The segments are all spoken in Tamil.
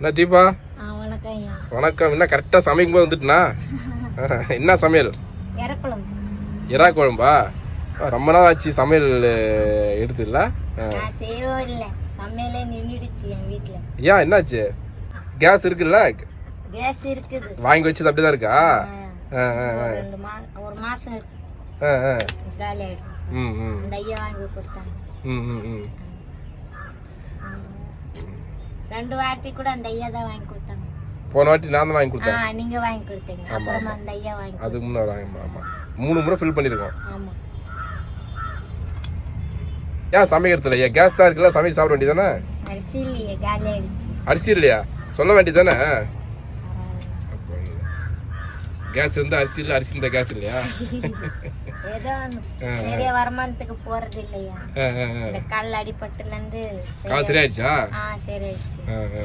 என்ன தீபா? வணக்கம் என்ன கரெக்டாக சமைக்கும் போது வந்துட்டுனா? என்ன சமையல்? இறா குழம்பா? ரொம்ப நாள் ஆச்சு சமையல் எடுத்து இல்லை நான் செய்யவும் இல்லை. சமையலே நின்றுடுச்சு என் வீட்டில் ஏன் என்னாச்சு? கேஸ் இருக்குல்ல? வாங்கி வச்சது அப்படி தான் இருக்கா ஒரு மாசம் காலி ஆயிடும் ம் ம். ஐயா வாங்கி கொடுத்தாங்க. ம் ம் ம். ரெண்டு வாரத்துக்கு கூட அந்த ஐயா தான் வாங்கி கொடுத்தாங்க. போன வாட்டி நான் தான் வாங்கி கொடுத்தேன். நீங்க வாங்கி கொடுத்தீங்க. அப்புறமா அந்த ஐயா வாங்கி அதுக்கு முன்னே வாங்கி ஆமாம் மூணு முறை ஃபில் பண்ணியிருக்கோம் ஆமா. ஏன் சமைக்கிறதுல ஏன் கேஸ் தான் இருக்குல்ல சமைச்சு சாப்பிட வேண்டியதானே அரிசி இல்லையே காலி அரிசி இல்லையா? சொல்ல வேண்டியதானே. கேஸ் இருந்தா அரிசி இல்லை அரிசி இருந்தா கேஸ் இல்லையா? ஏதோ. நிறைய வருமானத்துக்கு போறது இல்லையா. இந்த கால் அடிபட்டுல இருந்து கால் சரியாயிடுச்சா? ஆ.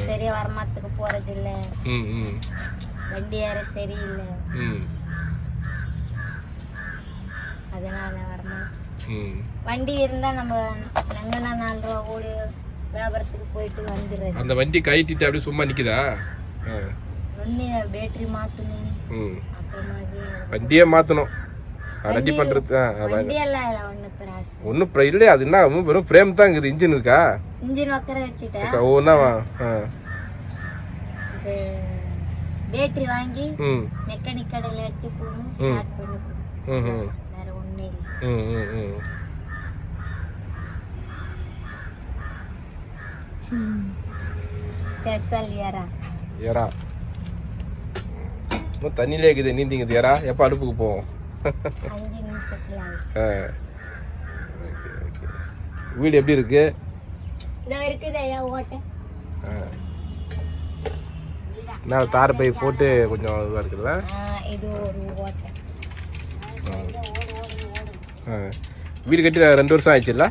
சரியா வருமானத்துக்கு போறது இல்ல. வண்டி யார சரியில்லை. அதனால வருமானம். வண்டி இருந்தா நம்ம எங்கன்னா நாலு ரூபா ஓடி வியாபாரத்துக்கு போயிட்டு வந்துடுறது. அந்த வண்டி கழட்டிட்டு அப்படியே சும்மா நிக்குதா. ஒண்ணு பேட்டரி மாத்தணும். அப்புறமா வண்டியே மாத்தணும். ரெடி பண்றது ஒன்றும் இல்லையா அது என்ன வெறும் ஃப்ரேம் தான் இருக்குது இன்ஜின் இருக்கா? இன்ஜின் உக்கர வச்சுட்டேன். இது பேட்டரி வாங்கி மெக்கானிக் கடையில எடுத்து போகணும் ஸ்டார்ட் பண்ணி ம் ம். வேற ஒண்ணு இல்லை. ஸ்பெஷல் ஏரா இன்னும் தண்ணியிலே இருக்குது நீந்திங்குது ஏறா எப்போ அடுப்புக்கு போவோம்? அஞ்சு நிமிஷத்துல. வீடு எப்படி இருக்கு? இதோ இருக்குது ஐயா ஓட்டை. நான் தார பை போட்டு கொஞ்சம் இதுவாக இருக்குல்ல ஆ, இது ஒரு ஓட்டை. ஆ. வீடு கட்டி ரெண்டு வருஷம் ஆயிடுச்சுல்ல?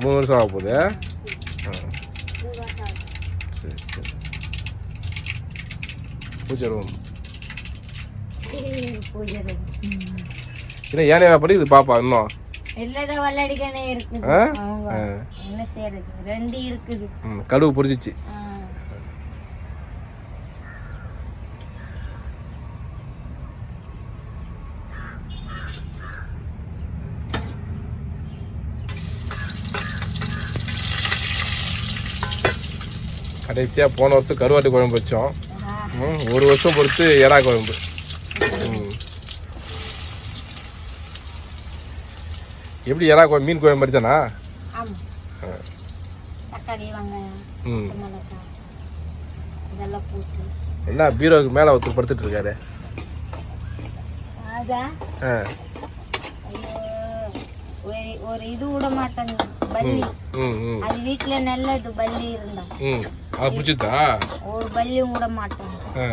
மூணு வருஷம் ஆக போகுது. சரி சரி. பூஜை ரூம் என்ன செய்யறது? ரெண்டு இருக்குது. ம் கடுகு புரிஞ்சிச்சு ஆ. கடைசியாக போன வருஷம் கருவாட்டு குழம்பு வச்சோம். ஒரு வருஷம் பொறுத்து எறா குழம்பு. எப்படி எறா குழம்பு மீன் குழம்பு மாதிரி தானா? என்ன பீரோவுக்கு மேலே ஒருத்தர் படுத்துட்டு இருக்காரு. ஒரு ஒரு இது விட மாட்டாங்க. பல்லி. அது வீட்டுல நல்லது பல்லி இருந்தா. ஒரு பல்லியும் விட மாட்டாங்க. ஆ.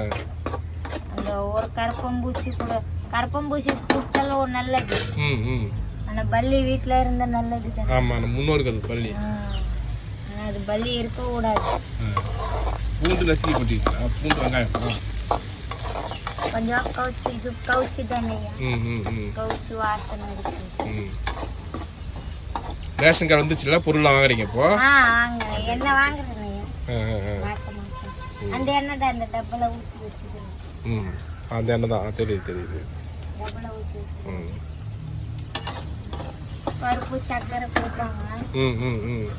அந்த ஒரு கருப்பம்பூச்சி கூட கருப்பம்பூச்சி கொடுத்தாலும் ஒரு நல்லது. ஆனா பல்லி வீட்டுல இருந்தா நல்லது தான்? ஆமாம் நம்ம முன்னோர்கள் பள்ளி அது பல்லி இருக்க கூடாது பூண்டு லட்சுமி கொட்டிங்களா பூண்டு வெங்காயம். கொஞ்சம் கவுச்சி இது கவுச்சி தானே? கவுச்சி வாசனை இருக்கு. ரேஷன் கார்டு வந்துச்சுல பொருள்லாம் வாங்குறீங்க இப்போ? என்ன வாங்குறேன் ஆ ஆ ஆ. வாங்க மாட்டேன் அந்த எண்ணெய் தான் அந்த டப்பில் ஊற்றி வச்சுக்கிறேன். அந்த எண்ணெய் தான் தெரியுது தெரியுது ம் பருப்பு ம் ம் ம்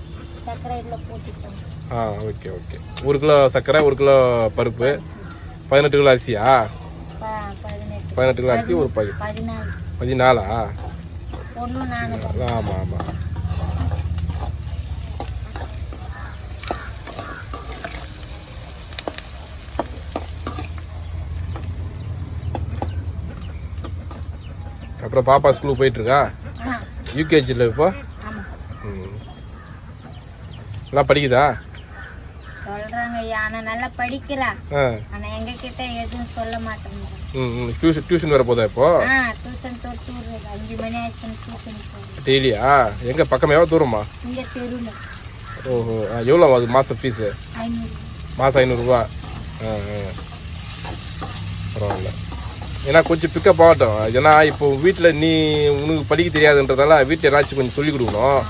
இதில் ஆ ஓகே ஓகே ஒரு கிலோ சர்க்கரை ஒரு கிலோ பருப்பு பதினெட்டு கிலோ அரிசியா பதினெட்டு கிலோ அரிசி ஒரு பதி பதினாலு பதினாலா ஆமாம் ஆமாம் அப்புறம் பாப்பா ஸ்கூலுக்கு போயிட்டு இருக்கா ஆ யூகேஜியில் இப்போ? ம். நல்லா படிக்குதா? சொல்கிறாங்க ஆனால் நல்லா படிக்கிறா. ஆனால் எங்ககிட்ட எதுவும் சொல்ல மாட்டேங்கிறாங்க ம் டியூஷன் டியூஷன் வர போதா இப்போ? ஆ டியூஷன் தொட்டு விடுறது அஞ்சு மணி ஆச்சுன்னு டியூஷன் போகுது. டெய்லியா? எங்கே? பக்கம் தூரமா? இங்கே தெருவில். ஓஹோ. எவ்வளோ அது மாதம் ஃபீஸு மாதம் ஐநூறுரூவா? ஆ ஆ. பரவாயில்ல. ஏன்னா கொஞ்சம் பிக்கப் ஆகட்டும். ஏன்னா இப்போ வீட்டில் நீ உனக்கு படிக்க தெரியாதுன்றதால வீட்டில் ஏதாச்சும் கொஞ்சம் சொல்லிக் கொடுக்கணும்.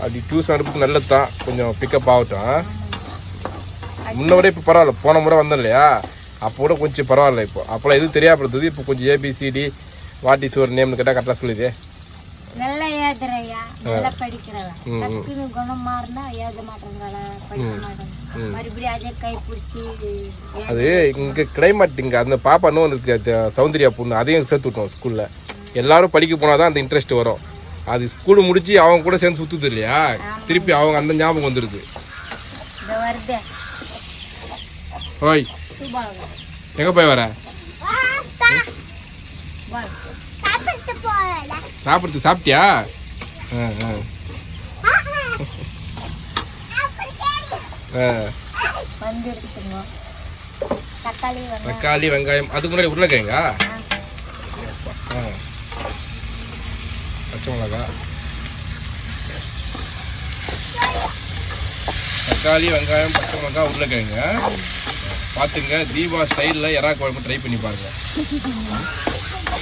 அப்படி டியூஷன் அனுப்புறது நல்லது தான் கொஞ்சம் பிக்கப் ஆகட்டும். முன்ன விட இப்போ பரவாயில்ல. போன முறை வந்தோம் இல்லையா? அப்போ கூட கொஞ்சம் பரவாயில்ல இப்போ. அப்போலாம் எதுவும் தெரியாப்படுறது இப்போ கொஞ்சம் ஏபிசிடி வாட் இஸ் ஒரு நேம்னு கேட்டால் கரெக்டாக சொல்லுது. ஏதுறையா நல்லா படிக்கிறவன். டக்குனு குணம் மாறினா ஏத மாட்டேங்கிறாளா படிக்க மாட்டேங்க மறுபடியும் அதே கை பிடிச்சி அது இங்கே கிளைமேட் இங்கே அந்த பாப்பா இன்னும் அது சௌந்தர்யா பொண்ணு. அதையும் சேர்த்து விட்டோம் ஸ்கூலில் எல்லாரும் படிக்க போனால் தான் அந்த இன்ட்ரெஸ்ட் வரும். அது ஸ்கூல் முடிச்சு அவங்க கூட சேர்ந்து சுற்றுது இல்லையா? திருப்பி அவங்க அந்த ஞாபகம் வருது ஓய். எங்கே போய் வர? சாப்பிடுறது சாப்பிட்டியா? ஆ ஆ. ஆ. வந்து இருக்குங்க தக்காளி வெங்காயம். தக்காளி வெங்காயம். அதுக்கு முன்னாடி உருளைக்கிழங்கா? ஆ. பச்சை மிளகா. தக்காளி வெங்காயம் பச்சை மிளகா உருளைக்கிழங்கு பார்த்துங்க. தீபா ஸ்டைலில் எறா குழம்பு ட்ரை பண்ணி பாருங்க.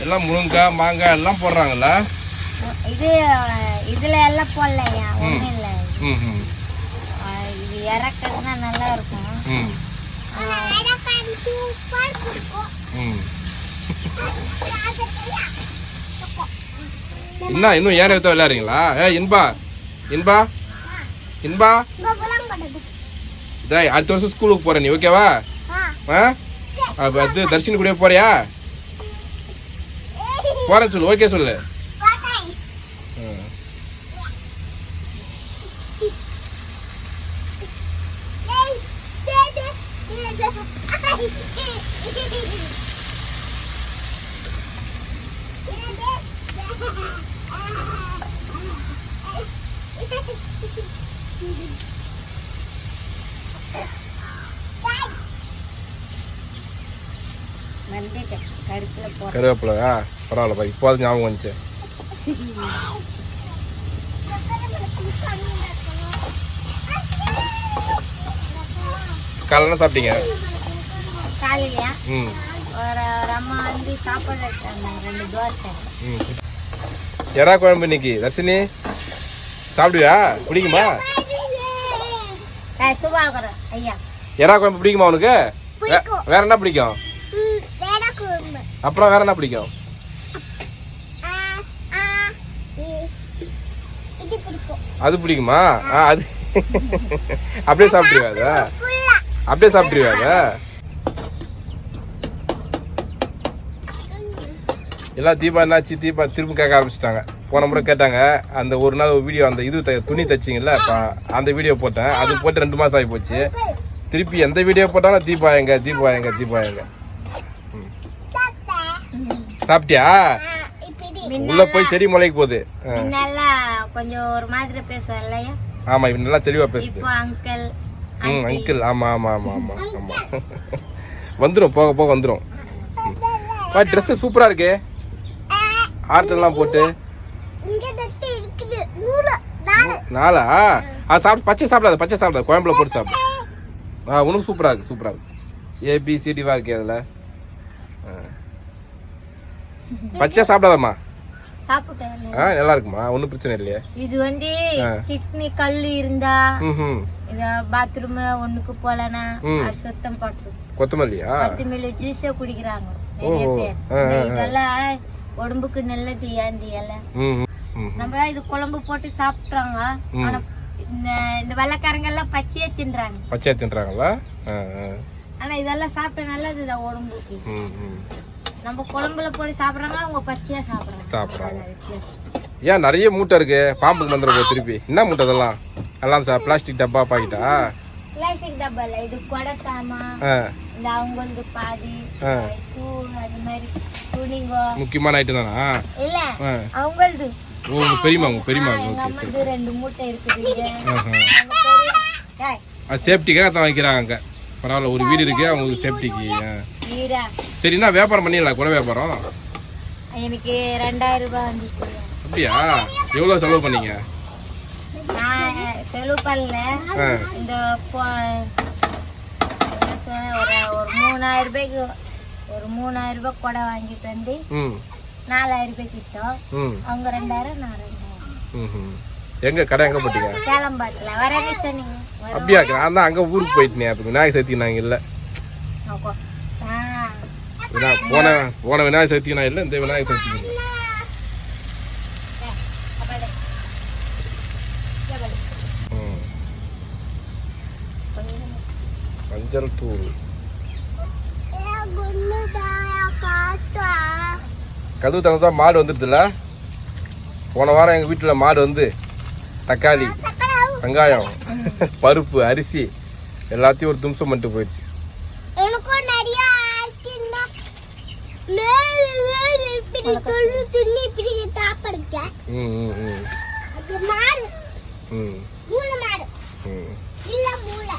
எல்லாம் முருங்காய் மாங்காய் எல்லாம் போடுறாங்கல்ல? இது இதுல எல்லாம் போடலையா? ஒண்ணும் இல்ல ம் ம். ஆஹ் இது இறக்குறதுனா நல்லா இருக்கும் ம் ம். என்ன இன்னும் ஏற வைத்த விளையாடுறீங்களா? ஏ இன்பா. இன்பா. இன்பா. டேய் அடுத்த வருஷம் ஸ்கூலுக்கு போற நீ ஓகேவா ஆ. அப்ப அது தர்ஷினி கூட போறியா? போறேன்னு சொல்லு ஓகே சொல்லு. கருவேப்பிலையா? பரவாயில்லப்பா இப்போது ஞாபகம் வந்துச்சு. காலைல சாப்பிட்டீங்க? காலையிலயா? ம். ஒரு ஒரு அம்மா வந்து சாப்பாடு வச்சாங்க ரெண்டு தோசை. ம். எறா குழம்பு இன்னைக்கு. தர்ஷினி சாப்பிடுவியா? பிடிக்குமா? எறா குழம்பு பிடிக்குமா உனக்கு? வேற என்ன பிடிக்கும்? அப்புறம் வேற என்ன பிடிக்கும்? அது பிடிக்குமா? ஆ அது. அப்படியே சாப்பிட்ருவாதா அப்படியே சாப்பிட்டுருவா எல்லாம் தீபா என்னாச்சு? தீபா திரும்ப கேட்க ஆரம்பிச்சிட்டாங்க. போன முறை கேட்டாங்க அந்த ஒரு நாள் வீடியோ அந்த இது துணி தைச்சிங்கல்ல அந்த வீடியோ போட்டேன். அது போட்டு ரெண்டு மாதம் ஆகி போச்சு. திருப்பி எந்த வீடியோ போட்டாலும் தீபா எங்க தீபா எங்க தீபா எங்க. சாப்பிட்டியா? உள்ள போய் செடி முளைக்கு போகுது. முன்னெல்லாம் கொஞ்சம் ஒரு மாதிரி பேசுவேன் இல்லையா? ஆமா இவன் நல்லா தெளிவா பேசுது. இப்போ அங்கிள் ம் அங்கிள் ஆமா ஆமா ஆமா ஆமா ஆமா. வந்துடும் போக போக வந்துடும் பா ட்ரெஸ் சூப்பரா இருக்கே. ஆர்ட் எல்லாம் போட்டு. நாளா ஆ சாப்பிட்டு பச்சை சாப்பிடாத பச்சை சாப்பிடாத. குழம்புல போட்டு சாப்பிடு. ஆ உனக்கு சூப்பரா இருக்கு சூப்பரா இருக்கு. ஏபிசிடிவா இருக்கே அதுல. பச்சை சாப்பிடாதம்மா. ஆ நல்லா இருக்குமா ஒன்றும் பிரச்சனை இல்லையே. இது வந்து. கிட்னி கல் இருந்தா இத பாத்ரூம் ஒண்ணுக்கு போலனா சுத்தம் படுத்து கொத்தமல்லியா? கொத்தமல்லி ஜூஸே குடிக்கிறாங்க. நிறைய. பேர். இதெல்லாம் உடம்புக்கு நல்லது ஏந்தி எல்லாம்? நம்ம இது குழம்பு போட்டு சாப்பிட்றாங்க. ஆனா இந்த வெள்ளைக்காரங்க எல்லாம் பச்சையே தின்றாங்க. பச்சையா தின்றாங்களா? ஆனா இதெல்லாம் சாப்பிட்ட நல்லதுதான் உடம்புக்கு. நம்ம குழம்புல போட்டு சாப்பிடுறாங்க அவங்க பச்சையா சாப்பிடுறாங்க. சாப்பிட்றாங்க. ஏன் நிறைய மூட்டை இருக்கு? பாம்புக்கு வந்துட போகுது திருப்பி. என்ன மூட்டை அதெல்லாம் எல்லாம் சார் பிளாஸ்டிக் டப்பா பாக்கிட்டா? பிளாஸ்டிக் டப்பால இது கொடை சாமான். ஆ. இந்த அவங்களது பாதி ஆ. ஷூ அது மாதிரி துணிங்கோ. முக்கியமான ஐட்டம் தானா? இல்ல ஆ. அவங்களது. ஓ உங்க பெரியமா உங்க பெரியமா ஓகே ரெண்டு மூட்டை இருக்குது சேஃப்டிக்காக தான் வைக்கிறாங்க பரவாயில்ல ஒரு வீடு இருக்கு அவங்களுக்கு சேஃப்டிக்கு சரிண்ணா வியாபாரம் பண்ணிடலாம் குறை வியாபாரம். எனக்கு ரெண்டாயிரம் ரூபாய் வந்துச்சு. அப்படியா? எவ்வளோ செலவு பண்ணீங்க? நான் செலவு பண்ணல. இந்த ஒரு ஒரு மூணாயிரம் ரூபாய்க்கு ஒரு மூணாயிரம் ரூபாய் கொடை வாங்கிட்டு வந்து நாலாயிரம் ரூபாய்க்கு விற்றோம் ம். அவங்க ரெண்டாயிரம் நான் ரெண்டாயிரம். எங்க கடை எங்க போட்டீங்க? கேளம்பாட்டில் வர சொன்னீங்க வர அப்படியா நான் தான் அங்க ஊருக்கு போயிட்டேன் அப்ப விநாயகர் சதுர்த்திக்கு நாங்க இல்ல போன போன விநாயகர் சதுர்த்திக்கு நான் இல்லை இந்த விநாயகர் சதுர்த்திக்கு மஞ்சள் தூள். கதவு தான் மாடு வந்துடுதுல போன வாரம் எங்கள் வீட்டில் மாடு வந்து தக்காளி வெங்காயம் பருப்பு அரிசி எல்லாத்தையும் ஒரு தும்சம் பண்ணிட்டு போயிடுச்சு எனக்கும் நிறைய ஆச்சுன்னா மேல அது மாடு. ம். மூளை மாடு. ம். இல்ல மூளை.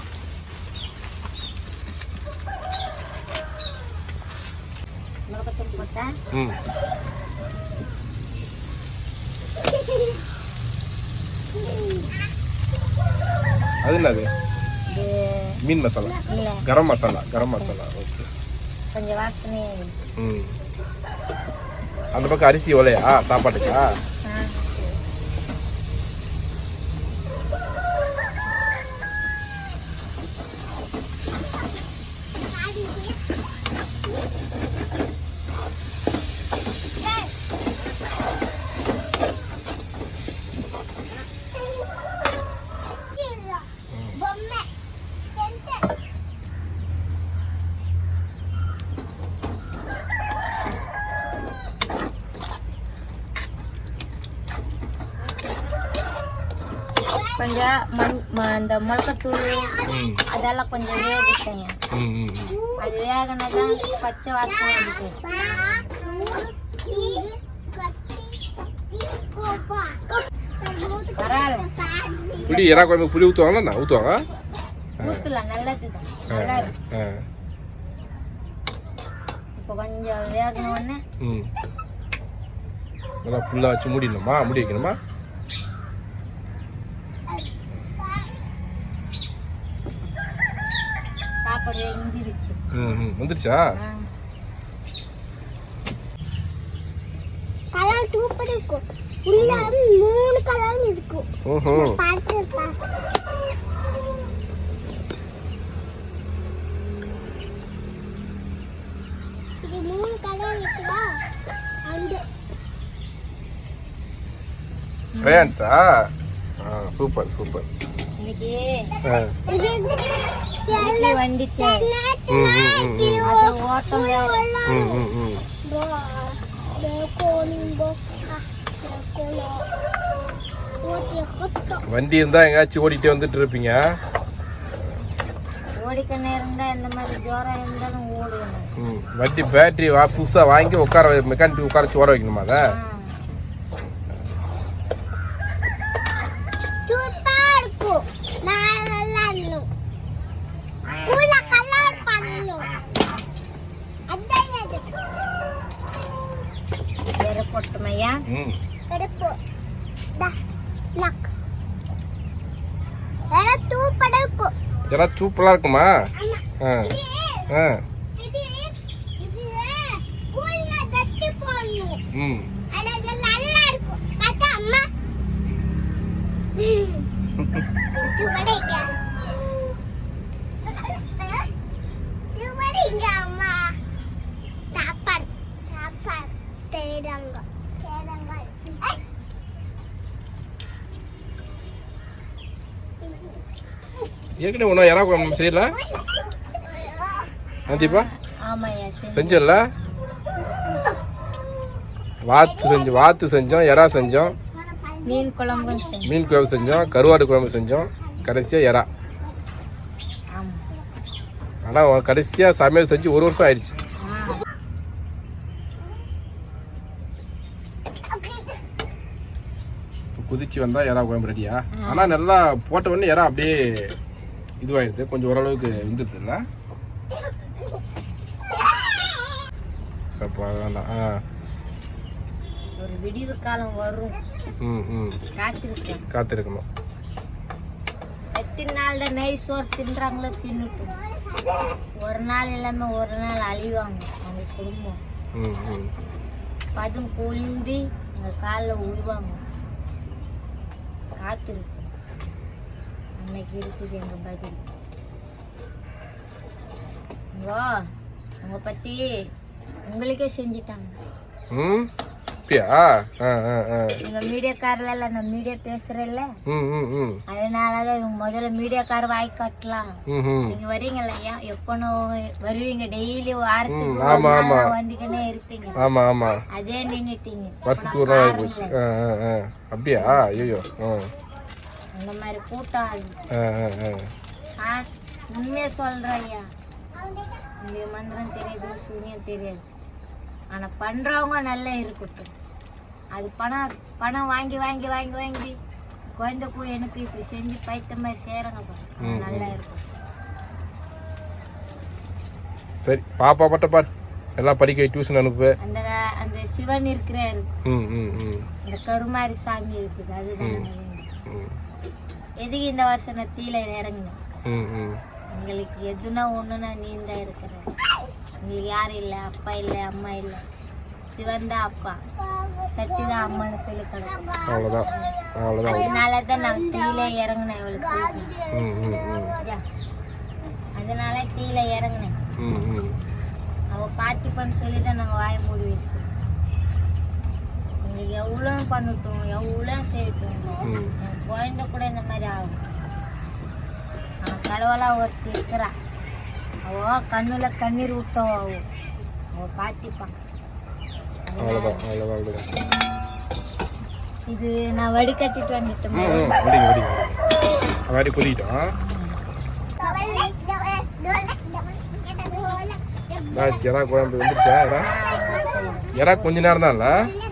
மிளகாத்தூள் போட்டேன் ம். அது என்னது? மீன் மசாலா. கரம் மசாலா கரம் மசாலா. ஓகே. கொஞ்சம் வாசனை ம். அந்த பக்கம் அரிசி ஒலையா சாப்பாட்டுக்கா? கொஞ்சம் மண் இந்த மிளகாத்தூள் அதெல்லாம் கொஞ்சம் வேக ம். அது வேகனதான் பச்சை வாசனை பரவாயில்ல புளி எறா குழம்பு புளி ஊற்றுவாங்களா ஊற்றுவாங்க ஊத்தலாம். நல்லதுதான். நல்லா இருக்கு. இப்போ கொஞ்சம் ம். நல்லா ஃபுல்லாக வச்சு மூடிடணுமா? மூடி வைக்கணுமா? ம் ம் வந்துருச்சா? கலர் சூப்பர் இருக்கும். உள்ள மூணு கலர் இருக்கும். ஓஹோ. பார்த்து இது மூணு கலர் இருக்குதா? அந்த ஆ சூப்பர் சூப்பர். வண்டி இருந்தா எங்கேயாச்சும் ஓடிட்டே வந்துட்டு இருப்பீங்க? வண்டி பேட்டரி வா புதுசாக வாங்கி உட்கார மெக்கானிக் உட்கார வச்சு ஓட வைக்கணுமா அதை சூப்பரா இருக்கும் நல்லா இருக்கும் உள்ள கலர் பண்ணணும் அதான் அது வேற போட்டுமையா ம் எடுப்போம் டா நக் வேற சூப்பரா இருக்கும் இதெல்லாம் சூப்பராக இருக்குமா? ஆ. ஆ இது இது உள்ள தட்டி போடணும் ம் ஆனா இது நல்லா இருக்கும் பார்த்தா அம்மா சுவடிங்க சுவடிங்க அம்மா சாப்பாடு சாப்பாடு தேடுங்க தேடுங்க ஏய். ஏற்கனவே ஒன்றும் இறா குழம்பு செய்யல தீபா செஞ்சல? வாத்து செஞ்சு வாத்து செஞ்சோம் எறா செஞ்சோம். மீன் குழம்பும் செஞ்சு மீன் குழம்பு செஞ்சோம் கருவாடு குழம்பு செஞ்சோம். கடைசியாக எறா. ஆனால் கடைசியாக சமையல் செஞ்சு ஒரு வருஷம் ஆயிடுச்சு. குதிச்சு வந்தா எறா குழம்பு ரெடியா ஆனால் நல்லா போட்ட உடனே எறா அப்படியே இதுவாயிடுது. கொஞ்சம் ஓரளவுக்கு இல்லை வேண்டாம் ஆ. ஒரு விடிவு காலம் வரும். ம் ம். காத்திருக்கேன். காத்திருக்கணும். எத்தனை நாள் தான் நெய் சோறு தின்றாங்களோ தின்னுட்டு ஒரு நாள் இல்லாம ஒரு நாள் அழிவாங்க அவங்க குடும்பம். ம் ம். பதும் காலில் உழுவாங்க. காத்திருக்கு அன்னைக்கு இருக்குது எங்க பதில் ஓ உங்க பத்தி உங்களுக்கே செஞ்சிட்டாங்க. ம்? அப்படியா? மீடியாக்காரில் எல்லாம் நான் மீடியா ம் ம் அதனாலதான் இவங்க முதல்ல மீடியாக்கார வாய் காட்டலாம். ம் ம். நீங்க வரீங்கல்ல ஏன் எப்பனோ வருவீங்க டெய்லி வாரத்துக்கு. வந்துக்கினே இருப்பீங்க. ஆமாம் ஆமாம் அதே வருஷத்துக்கு ஆ அப்படியா? ஐயோ அந்த மாதிரி கூட்டம். உண்மையா சொல்றேன் ஐயா. உங்களுக்கு மந்திரம் தெரியுது சூனியம் தெரியாது. ஆனா பண்றவங்க நல்லா இருக்கட்டும். அது பணம் பணம் வாங்கி வாங்கி வாங்கி வாங்கி குழந்தைக்கு எனக்கு இப்படி செஞ்சு பைத்த மாதிரி. அது நல்லா இருக்கும் சரி பாப்பா மட்டும் பார். எல்லாம் படிக்க டியூஷன் அனுப்பு. அந்த அந்த சிவன் இருக்கிறாரு. அந்த கருமாரி சாமி இருக்குது அதுதான் எதுக்கு இந்த வருஷம் நான் தீல இறங்கினேன் உங்களுக்கு எதுனா ஒண்ணுனா நீ தான் இருக்கிற உங்களுக்கு யாரும் இல்லை அப்பா இல்லை அம்மா இல்லை. சிவன் தான் அப்பா. சக்தி தான் அம்மான்னு சொல்லி கிடக்கும் அவ்வளோதான் அவ்வளோதான் அதனால தான் நான் தீல இறங்கினேன் இவளுக்கு. அதனால தீல இறங்கினேன். ம் ம். அவ பார்த்திப்பன்னு சொல்லி தான் நாங்கள் வாய மூடி வச்சிட்டோம் எவ்வளோ பண்ணட்டும் எவ்வளோ செய்யட்டும். குழந்தை கூட இந்த மாதிரி ஆகும். அவன் கடவுளா ஒருத்தி இருக்கிறா. அவ கண்ணுல கண்ணீர் விட்டோம் அவ. அவ பார்த்திப்பான் அவ்வளோதான் அவ்வளோதான் அவ்வளோதான் இது நான் வடிகட்டிட்டு வந்துட்டேன். மாதிரி கொதிக்கிட்டோம் எறா குழம்பு வந்துருச்சா எறா எறா கொஞ்ச நேரம் தான் இல்லை? அது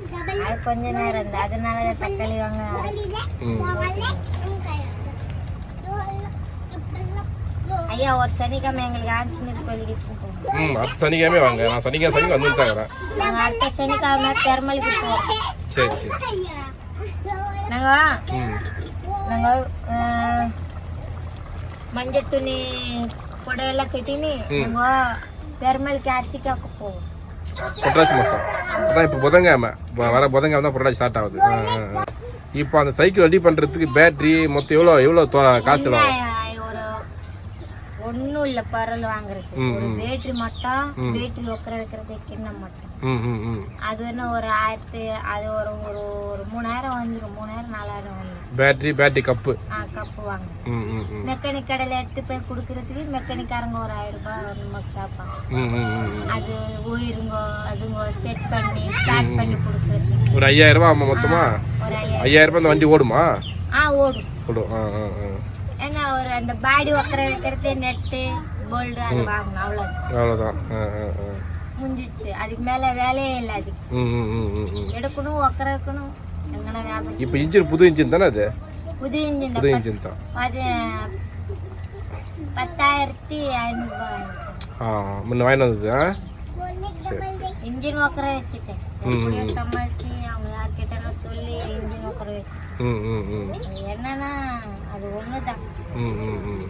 கொஞ்ச நேரம் இருந்தா. அதனால தான் தக்காளி வாங்க ஐயா ஒரு சனிக்கிழமை எங்களுக்கு ஆஞ்சநேயர் கோயிலுக்கு ம் அடுத்த சனிக்கிழமை வாங்க. நான் சனிக்கிழமை சனிக்கிழமை வந்துட்டு தாங்கிறேன் நாங்கள் அடுத்த சனிக்கிழமை பெருமலுக்கு போவோம். சரி சரி. நாங்கள் நாங்கள் மஞ்சள் துணி புடையெல்லாம் கட்டினு நாங்கள் பெருமலுக்கு அரிசி காக்க போவோம். புரட்டாசி மாதம் அதான் இப்போ புதன்கிழமை. வர புதன்கிழமை தான் புரட்டாசி ஸ்டார்ட் ஆகுது. இப்போ அந்த சைக்கிள் ரெடி பண்ணுறதுக்கு பேட்டரி மொத்தம் எவ்வளோ எவ்வளோ காசு எவ்வளோ? ஒன்றும் இல்லை பரல் வாங்குறது. ஒரு பேட்டரி மட்டும் பேட்டரி உக்கர வைக்கிறது கிண்ணம் மட்டும். அது என்ன ஒரு ஆயிரத்தி அது ஒரு ஒரு ஒரு மூணாயிரம் வந்துடும் மூணாயிரம் நாலாயிரம் வந்துடும் பேட்டரி பேட்டரி கப்பு ஆ கப்பு வாங்க மெக்கானிக் கடையில் எடுத்து போய் கொடுக்கறதுக்கு மெக்கானிக்காரங்க ஒரு ஆயிரம் ரூபாய் நமக்கு கேட்பாங்க. அது உயிருங்கோ அதுங்கோ செட் பண்ணி ஸ்டார்ட் பண்ணி கொடுக்கறதுக்கு. ஒரு ஐயாயிரம் ரூபா ஆமாம் மொத்தமா? ஒரு ஐயாயிரம். ரூபாய் அந்த வண்டி ஓடுமா? ஆ ஓடும். ஓடும். ஆ ஆ. ஏன்னா ஒரு அந்த பாடி உக்கர வைக்கிறது நெட்டு போல்டு அது வாங்கணும் அவ்வளோதான் அவ்வளோதான் முடிஞ்சிச்சு. அதுக்கு மேலே வேலையே இல்லை ம் எடுக்கணும் உக்கர வைக்கணும். எங்கன்னா வியாபாரம் இப்போ இன்ஜின் புது இன்ஜின் தானே அது? புது இன்ஜின் புது இன்ஜின் தான். அது பத்தாயிரத்தி ஐநூறுபா ஆ முன்ன வாங்கிட்டு வந்தது ஆ? இன்ஜின் உக்கர வச்சுட்டேன். சமாளிச்சு அவங்க யார்கிட்ட சொல்லி இன்ஜின் உக்கர வச்சு ம் ம் ம் அது என்னன்னா அது ஒன்று தான் ம் ம் ம்.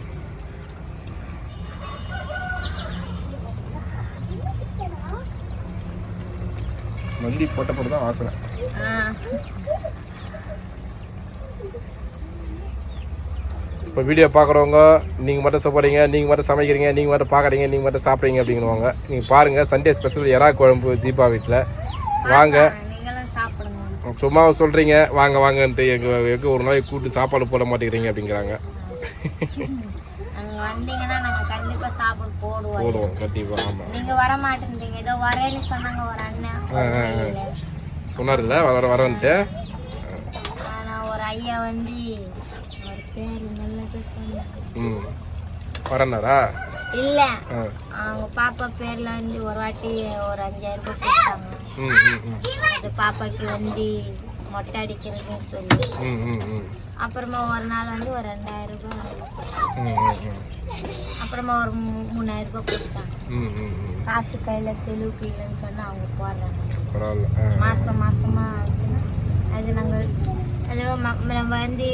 மல்லி போட்ட போட்டு தான் வாசனை. இப்போ வீடியோ பார்க்குறவங்க நீங்கள் மட்டும் சாப்பிட்றீங்க நீங்கள் மட்டும் சமைக்கிறீங்க நீங்கள் மட்டும் பார்க்குறீங்க நீங்கள் மட்டும் சாப்பிட்றீங்க அப்படிங்கிறவங்க நீங்கள் பாருங்கள் சண்டே ஸ்பெஷல் எறா குழம்பு தீபா வீட்டில் வாங்க. சும்மா சொல்கிறீங்க வாங்க வாங்கன்ட்டு எங்கள் எங்கே ஒரு நாளைக்கு கூப்பிட்டு சாப்பாடு போட மாட்டேங்கிறீங்க அப்படிங்கிறாங்க. போடுவோம். கண்டிப்பாக ஆமாம் நீங்கள் வர மாட்டேன்றீங்க. ஏதோ வரேன்னு சொன்னாங்க ஒரு அண்ணன். சொன்னார்ல வர வரன்ட்டு ஒரு ஐயா வந்து ம். வரனாரா இல்ல. அவங்க பாப்பா பேர்ல வந்து ஒரு வாட்டி ஒரு அஞ்சாயிரம் ரூபாய் கொடுத்தாங்க. அது பாப்பாக்கு வந்து மொட்டை அடிக்கிறதுன்னு சொல்லி. அப்புறமா ஒரு நாள் வந்து ஒரு ரெண்டாயிரம் ரூபாய் அப்புறமா ஒரு மூணாயிரம் ரூபாய் கொடுத்தாங்க. காசு கையில செலவுக்கு இல்லைன்னு சொன்னா அவங்க போடுறாங்க மாசம் மாசமா ஆச்சுன்னா அது நாங்க அது நம்ம வந்து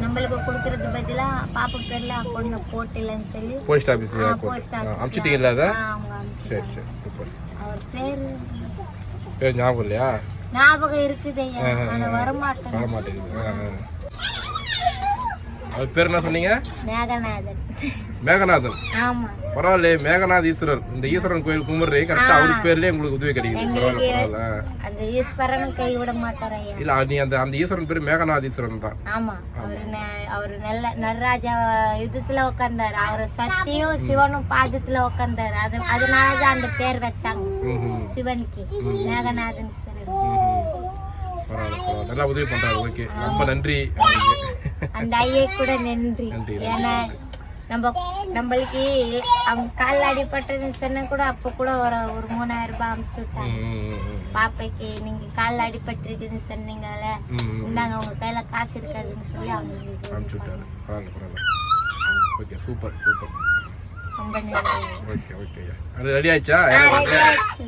நம்மளுக்கு கொடுக்கறது பதிலா பாப்பா பேர்ல அக்கௌண்ட்ல போட்டில்லன்னு சொல்லி போஸ்ட் ஆஃபீஸ் ஆ, போஸ்ட் ஆஃபீஸ்ல. அனுப்பிச்சிட்டிங்களா அதை? ஆ, அவங்க அனுப்பிச்சிட்டாங்க. சரி சரி சூப்பர் அவர் பேரு பேர் ஞாபகம் இல்லையா? ஞாபகம் இருக்குது ஐயா. ஆனா வர மாட்டேங்குது ஆ ஆ. அவர் பேர் என்ன சொன்னீங்க? மேகநாதன் மேகநாதன் ஆமா. பரவாயில்லையே மேகநாத் ஈஸ்வரர் இந்த ஈஸ்வரன் கோயில் கும்பிடுறே கரெக்டா அவரு பேர்லயே உங்களுக்கு உதவி கிடைக்குது. பரவாயில்ல பரவாயில்ல. அந்த ஈஸ்வரனும் கைவிட மாட்டார் ஐயா. இல்ல நீ அந்த அந்த ஈஸ்வரன் பேரு மேகநாத் ஈஸ்வரன் தான். ஆமா. அவரு அவரு நல்ல நடராஜா யுத்தத்துல உட்கார்ந்தாரு அவரு சக்தியும் சிவனும் பாதத்துல உட்கார்ந்தாரு அது அதனாலதான் அந்த பேர் வச்சாங்க. சிவனுக்கு. மேகநாதன். பரவாயில்ல பரவாயில்ல. நல்லா உதவி பண்றாரு ஓகே. ரொம்ப நன்றி. அந்த ஐயே கூட நன்றி. ஏன்னா நம்ம நம்மளுக்கு அவங்க காலில் அடிபட்டதுன்னு சொன்னா கூட அப்போ கூட ஒரு ஒரு மூணாயிரம் ரூபாய் அமுச்சு விட்டாங்க. பாப்பைக்கு நீங்க காலில் அடிபட்டிருக்குதுன்னு சொன்னீங்கல்ல. இந்தாங்க உங்க கையில காசு இருக்காதுன்னு சொல்லி பரவாயில்ல ஓகே சூப்பர் சூப்பர் ரொம்ப ஓகே ஓகே அது ரெடி ஆயிடுச்சா? ready ஆயிடுச்சு.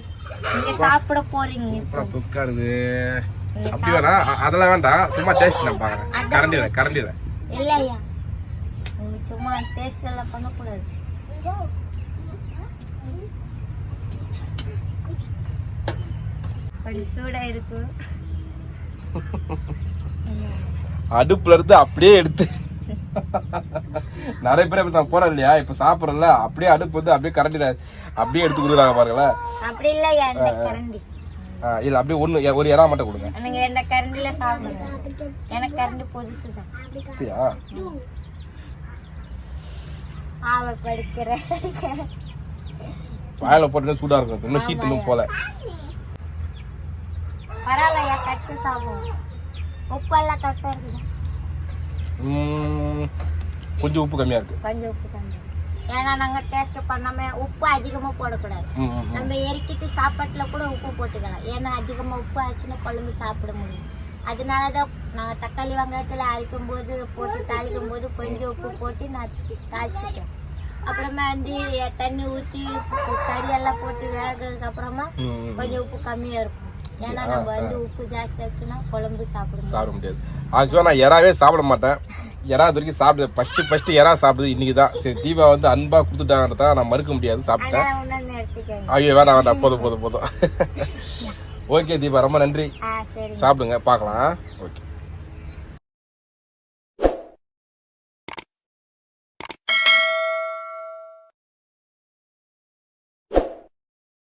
நீங்க சாப்பிட போறீங்க தொக்காருது நீங்க அப்படி வேணா. அதெல்லாம் வேண்டாம் சும்மா டேஸ்ட் நான் பாக்குறேன். கரண்டில கரண்டில இல்லையா? சும்மா டேஸ்ட் எல்லாம் பண்ணக்கூடாது. கொஞ்சம் சூடா இருக்கு. அடுப்புல இருந்து அப்படியே எடுத்து. நிறைய பேர் நான் போறேன் இல்லையா? இப்ப சாப்பிடறேன்ல அப்படியே அடுப்பு வந்து அப்படியே கரண்டில அப்படியே எடுத்து கொடுக்குறாங்க பாருங்களேன். அப்படி இல்லையா? இந்த கரண்டி. ஆ, இல்ல அப்படியே ஒண்ணு ஒரு இறா மட்டும் கொடுங்க. நீங்க இந்த கரண்டில சாப்பிடுங்க. எனக்கு கரண்டி புதுசு தான். அப்படியா? ஆவ படிக்கிற வாயில போட்டு சூடா இருக்கும். இன்னும் இன்னும் போல. பரவாயில்லையா கடிச்சு சாப்பிடுவோம். உப்பெல்லாம் கரெக்டாக இருக்குது ம், கொஞ்சம் உப்பு கம்மியா இருக்கு. கொஞ்சம் உப்பு ஏன்னா நாங்கள் டேஸ்ட் பண்ணாம உப்பு அதிகமாக போடக்கூடாது. நம்ம எரிக்கிட்டு சாப்பாட்டில் கூட உப்பு போட்டுக்கலாம். ஏன்னா அதிகமாக உப்பு ஆச்சுன்னா குழம்பு சாப்பிட முடியும். அதனால தான் நாங்கள் தக்காளி வெங்காயத்தில் அரைக்கும் போது போட்டு தாளிக்கும் போது கொஞ்சம் உப்பு போட்டு நான் தாளிச்சிட்டேன் அப்புறமா வந்து தண்ணி ஊற்றி கறியெல்லாம் போட்டு வேகிறதுக்கு அப்புறமா. கொஞ்சம் உப்பு கம்மியாக இருக்கும். ஏன்னா நம்ம வந்து உப்பு ஜாஸ்தி ஆச்சுன்னா குழம்பு சாப்பிட முடியும் சாப்பிட முடியாது. ஆக்சுவலாக நான் எறாவே சாப்பிட மாட்டேன். எறா இது வரைக்கும் சாப்பிட ஃபர்ஸ்ட் ஃபர்ஸ்ட் எறா சாப்பிடுது இன்னைக்கு தான் சரி தீபா வந்து அன்பா கொடுத்துட்டாங்கன்றதா நான் மறுக்க முடியாது சாப்பிட்டேன். ஐயோ வேணாம் வேண்டாம் போதும் போதும் போதும். ஓகே தீபா ரொம்ப நன்றி. சாப்பிடுங்க பார்க்கலாம். ஓகே